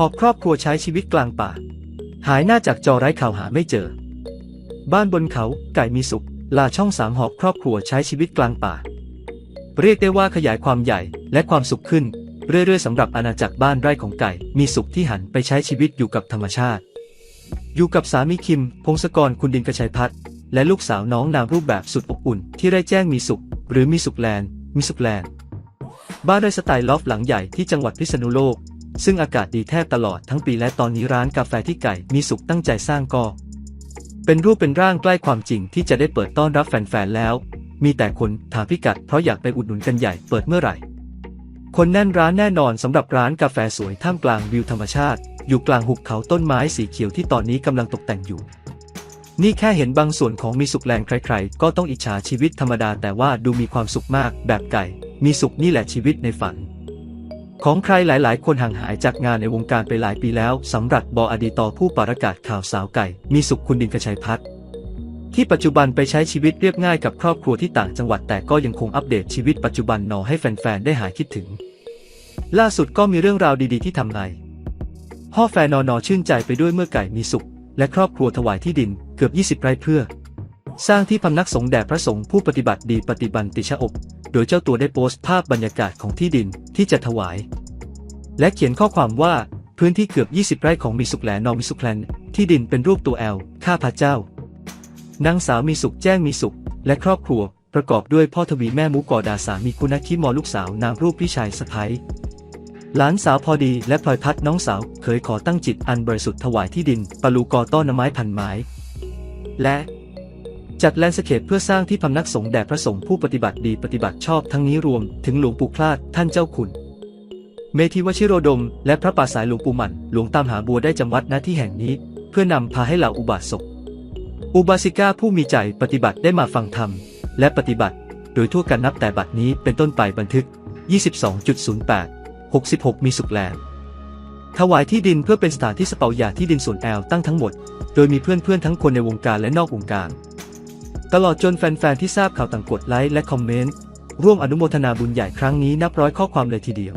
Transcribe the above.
หอบครอบครัวใช้ชีวิตกลางป่า หายหน้าจากจอไร้ข่าวหาไม่เจอ บ้านบนเขาไก่มีสุข ลาช่องสามหอบครอบครัวใช้ชีวิตกลางป่า เรียกได้ว่าขยายความใหญ่และความสุขขึ้น เรื่อยๆสำหรับอาณาจักรบ้านไร่ของไก่ มีสุขที่หันไปใช้ชีวิตอยู่กับธรรมชาติ อยู่กับสามีคิม พงศกรคุณดินกระชัยพัฒน์และลูกสาวน้องนามรูปแบบสุดอบอุ่น ที่ได้แจ้งมีสุข หรือมีสุขแลนด์มีสุขแลนด์บ้านไร่สไตล์ลอฟต์หลังใหญ่ที่จังหวัดพิษณุโลก ซึ่งอากาศดีแทบตลอดทั้งปีและตอนนี้ร้านกาแฟที่ไก่มีสุขตั้งใจสร้างก็ เป็นรูปเป็นร่างใกล้ความจริงที่จะได้เปิดต้อนรับแฟนๆแล้ว มีแต่คนถามพิกัดเพราะอยากไปอุดหนุนกันใหญ่เปิดเมื่อไหร่ คนแน่นร้านแน่นอนสำหรับร้านกาแฟสวยท่ามกลางวิวธรรมชาติ อยู่กลางหุบเขาต้นไม้สีเขียวที่ตอนนี้กำลังตกแต่งอยู่นี่แค่เห็นบางส่วนของมีสุขแลนด์ใครๆ ก็ต้องอิจฉาชีวิตธรรมดาแต่ว่าดูมีความสุขมากแบบไก่ มีสุขนี่แหละชีวิตในฝัน ของใครหลาย ๆ คนห่างหายจากงานในวงการไปหลายปีแล้วสำหรับบออดีตอผู้ประกาศข่าวสาวไก่ มีสุขคุณดินกระชัยพัฒน์ที่ปัจจุบันไปใช้ชีวิตเรียบง่ายกับครอบครัวที่ต่างจังหวัดแต่ก็ยังคงอัปเดตชีวิตปัจจุบันนอให้แฟน ๆ ได้หายคิดถึง ล่าสุดก็มีเรื่องราวดี ๆ ที่ทำในพ่อแฟนนอนอชื่นใจไปด้วยเมื่อไก่มีสุข และครอบครัวถวายที่ดินเกือบ 20 ไร่เพื่อ สร้างที่พำนักสงฆ์แด่พระสงฆ์ผู้ปฏิบัติดีปฏิบันติชอบ โดยเจ้าตัวได้โพสต์ภาพบรรยากาศของที่ดินที่จะถวาย และเขียนข้อความว่าพื้นที่เกือบ 20 ไร่ของมีสุขแหลนอมิสุขแลนที่ดินเป็นรูปตัวแอล ข้าพระเจ้า นางสาวมีสุขแจ้งมีสุข และครอบครัว ประกอบด้วยพ่อทวีแม่มุกอดาสามีคุณคิมอลูกสาวนางรูปพี่ชายสะพ้ยหลานสาวพอดีและพลอยพัดน้องสาวเคยขอตั้งจิตอันบริสุทธิ์ถวายที่ดินปลูกอต้นไม้พันไม้ และ จัดแลนด์สเคปเพื่อสร้างที่พำนักสงฆ์แด่พระสงฆ์ผู้ปฏิบัติดีปฏิบัติชอบทั้งนี้รวมถึงหลวงปู่คลาดท่านเจ้าคุณ เมธิวชิโรดม และพระป่าสายหลวงปู่หมันหลวงตามหาบัวได้จำวัดณที่แห่งนี้ เพื่อนำพาให้เหล่าอุบาสกอุบาสิกาผู้มีใจปฏิบัติได้มาฟังธรรม และปฏิบัติ โดยทั่วกันนับแต่บัดนี้เป็นต้นไปบันทึก 22.08 66 มีสุขแลถวายที่ดินเพื่อเป็นสถานที่สเปาหยาที่ดินส่วนแอลตั้งทั้งหมด โดยมีเพื่อนๆทั้งคนในวงการและนอกวงการ ตลอดจนแฟนๆที่ทราบข่าวต่างกดไลค์และคอมเมนต์ร่วมอนุโมทนาบุญใหญ่ครั้งนี้นับร้อยข้อความเลยทีเดียว